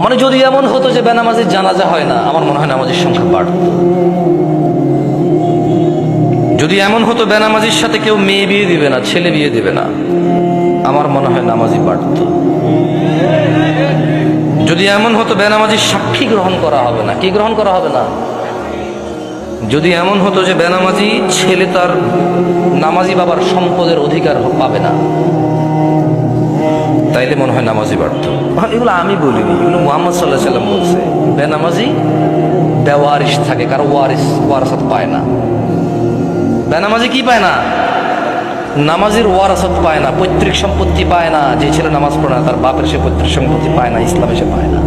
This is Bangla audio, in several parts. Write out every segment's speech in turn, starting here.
মানে যদি এমন হতো যে বেনামাজির জানাজা হয় না, আমার মনে হয় নামাজের সংখ্যা বাড়ত। যদি এমন হতো বেনামাজির সাথে কেউ মেয়ে বিয়ে দিবে না, ছেলে বিয়ে দিবে না, আমার মনে হয় নামাজি বাড়ত। যদি এমন হতো বেনামাজির সাক্ষী গ্রহণ করা হবে না, কি গ্রহণ করা হবে না? যদি এমন হতো যে বেনামাজি ছেলে তার নামাজি বাবার সম্পদের অধিকার পাবে না মনে হয় নামাজি বাড়ত। এগুলো আমি বলিনি, এগুলো মোহাম্মদ সাল্লাহ সাল্লাম বলছে। বেনামাজি বেওয়ারিস থাকে, কারও ওয়ারিস ওয়ারাসাত পায় না। বেনামাজি কি পায় না? নামাজের ওয়ারাসাত পায় না, পৈতৃক সম্পত্তি পায় না, যে ছেলে নামাজ পড়ে না, তার বাপের সে পৈতৃক সম্পত্তি পায় না, ইসলামে সে পায় না।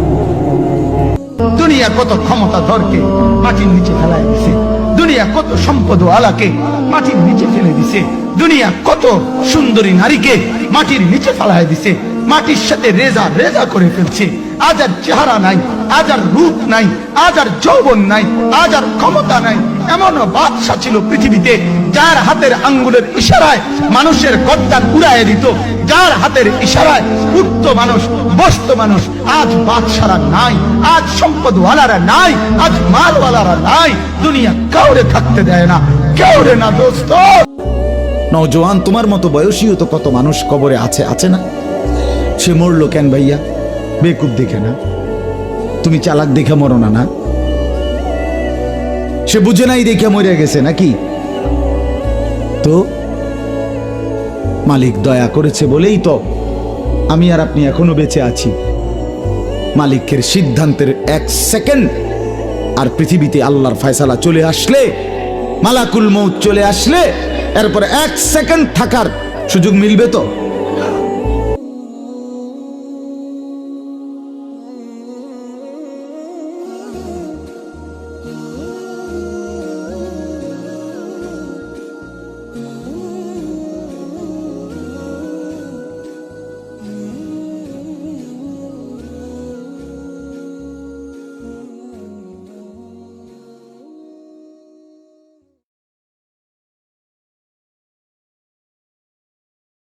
দুনিয়া কত ক্ষমতা ধরকে মাটির নিচে ফেলায় দিছে। দুনিয়া কত সম্পদ আলাকে মাটির নিচে ফেলে দিছে। দুনিয়া কত সুন্দরী নারীকে মাটির নিচে ফেলায় দিছে। মাটির সাথে রেজা রেজা করে ফেলছে। আজ আর চেহারা নাই, আজ আর রূপ নাই, আজ আর যৌবন নাই, আজ আর ক্ষমতা নাই। এমন বাদশা ছিল পৃথিবীতে, যার হাতের আঙ্গুলের ইশারায় মানুষের গদ্দার উড়ায় দিত, যার হাতের ইশারায় উঠত মানুষ, বসত মানুষ। আজ বাদশারা নাই, আজ সম্পদওয়ালারা নাই, আজ মালওয়ালারা নাই। দুনিয়া কাউরে থাকতে দেয় না, কেউরে না দোস্ত। নওজোয়ান, তোমার মতো বয়সীও তো কত মানুষ কবরে আছে আছে না? সে মরলো কেন ভাইয়া? বেকুব দেখে না। তুমি চালাক দেখে মরো না না? সে বুঝে নাই দেখে মরে গেছে নাকি? তো মালিক দয়া করেছে বলেই তো আমি আর আপনি এখনও বেঁচে আছি। মালিকের সিদ্ধান্তের এক সেকেন্ড আর পৃথিবীতে আল্লাহর ফয়সালা চলে আসলে, মালাকুল মৌত চলে আসলে, এরপর এক সেকেন্ড থাকার সুযোগ মিলবে তো?